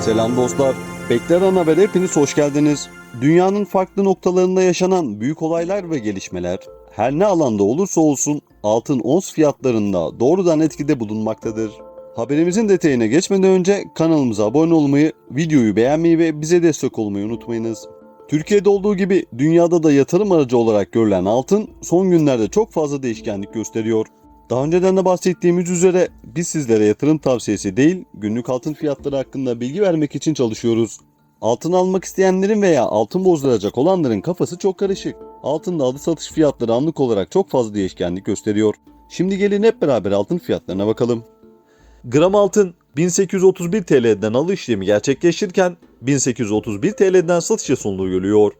Selam dostlar. Bekler Ana Haber'e hepiniz hoş geldiniz. Dünyanın farklı noktalarında yaşanan büyük olaylar ve gelişmeler her ne alanda olursa olsun altın ons fiyatlarında doğrudan etkide bulunmaktadır. Haberimizin detayına geçmeden önce kanalımıza abone olmayı, videoyu beğenmeyi ve bize destek olmayı unutmayınız. Türkiye'de olduğu gibi dünyada da yatırım aracı olarak görülen altın son günlerde çok fazla değişkenlik gösteriyor. Daha önceden de bahsettiğimiz üzere biz sizlere yatırım tavsiyesi değil, günlük altın fiyatları hakkında bilgi vermek için çalışıyoruz. Altın almak isteyenlerin veya altın bozduracak olanların kafası çok karışık. Altında alı satış fiyatları anlık olarak çok fazla değişkenlik gösteriyor. Şimdi gelin hep beraber altın fiyatlarına bakalım. Gram altın 1831 TL'den alış işlemi gerçekleşirken 1831 TL'den satışa sunduğu görülüyor.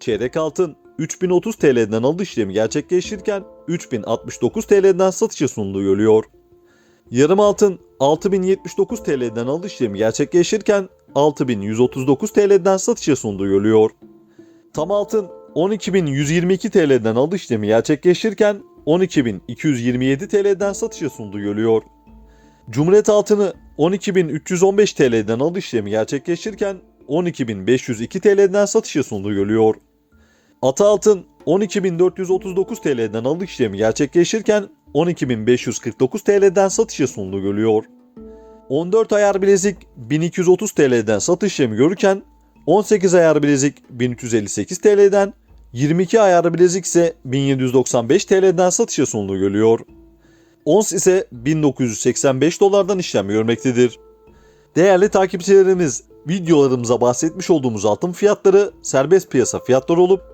Çeyrek altın 3030 TL'den alış işlemi gerçekleşirken 3069 TL'den satışa sunduğu görülüyor. Yarım altın 6079 TL'den alış işlemi gerçekleşirken 6139 TL'den satışa sunduğu görülüyor. Tam altın 12122 TL'den alış işlemi gerçekleşirken 12227 TL'den satışa sunduğu görülüyor. Cumhuriyet altını 12315 TL'den alış işlemi gerçekleşirken 12502 TL'den satışa sunduğu görülüyor. Ata altın 12.439 TL'den alış işlemi gerçekleşirken 12.549 TL'den satışa sunduğu görülüyor. 14 ayar bilezik 1230 TL'den satış işlemi görürken 18 ayar bilezik 1358 TL'den 22 ayar bilezik ise 1795 TL'den satışa sunduğu görülüyor. Ons ise 1985 dolardan işlem görmektedir. Değerli takipçilerimiz, videolarımıza bahsetmiş olduğumuz altın fiyatları serbest piyasa fiyatları olup